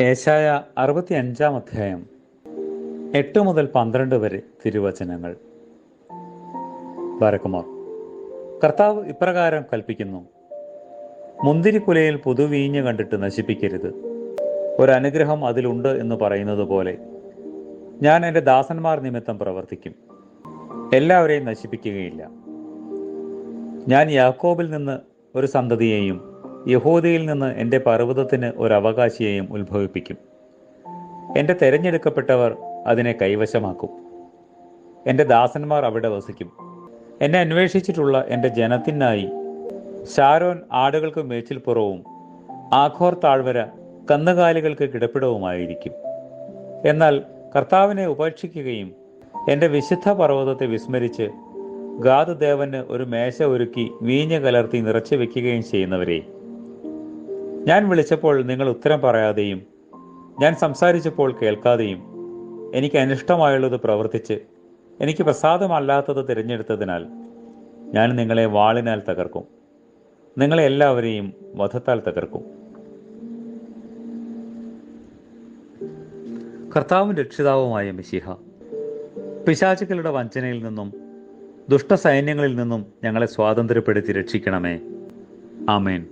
ഏശായ അറുപത്തി അഞ്ചാം അധ്യായം. എട്ട് മുതൽ പന്ത്രണ്ട് വരെ തിരുവചനങ്ങൾ. ബാരക്കുമാർ കർത്താവ് ഇപ്രകാരം കൽപ്പിക്കുന്നു. മുന്തിരിക്കുലയിൽ പുതുവീഞ്ഞ് കണ്ടിട്ട് നശിപ്പിക്കരുത്. ഒരനുഗ്രഹം അതിലുണ്ട് എന്ന് പറയുന്നത് പോലെ ഞാൻ എന്റെ ദാസന്മാർ നിമിത്തം പ്രവർത്തിക്കും. എല്ലാവരെയും നശിപ്പിക്കുകയില്ല. ഞാൻ യാക്കോബിൽ നിന്ന് ഒരു സന്തതിയെയും യഹൂദയിൽ നിന്ന് എന്റെ പർവതത്തിന് ഒരു അവകാശിയെയും ഉത്ഭവിപ്പിക്കും. എന്റെ തെരഞ്ഞെടുക്കപ്പെട്ടവർ അതിനെ കൈവശമാക്കും. എന്റെ ദാസന്മാർ അവിടെ വസിക്കും. എന്നെ അന്വേഷിച്ചിട്ടുള്ള എന്റെ ജനത്തിനായി ഷാരോൻ ആടുകൾക്ക് മേച്ചിൽപ്പുറവും ആഘോർ താഴ്വര കന്നുകാലികൾക്ക് കിടപ്പിടവുമായിരിക്കും. എന്നാൽ കർത്താവിനെ ഉപേക്ഷിക്കുകയും എന്റെ വിശുദ്ധ പർവതത്തെ വിസ്മരിച്ച് ഗാദുദേവന് ഒരു മേശ ഒരുക്കി വീഞ്ഞ് കലർത്തി നിറച്ചു വെക്കുകയും ചെയ്യുന്നവരെ ഞാൻ വിളിച്ചപ്പോൾ നിങ്ങൾ ഉത്തരം പറയാതെയും ഞാൻ സംസാരിച്ചപ്പോൾ കേൾക്കാതെയും എനിക്ക് അനിഷ്ടമായുള്ളത് പ്രവർത്തിച്ച് എനിക്ക് പ്രസാദമല്ലാത്തത് തിരഞ്ഞെടുത്തതിനാൽ ഞാൻ നിങ്ങളെ വാളിനാൽ തകർക്കും. നിങ്ങളെ എല്ലാവരെയും വധത്താൽ തകർക്കും. കർത്താവും രക്ഷിതാവുമായ മിശിഹ പിശാചുക്കളുടെ വഞ്ചനയിൽ നിന്നും ദുഷ്ടസൈന്യങ്ങളിൽ നിന്നും ഞങ്ങളെ സ്വാതന്ത്ര്യപ്പെടുത്തി രക്ഷിക്കണമേ. ആമേൻ.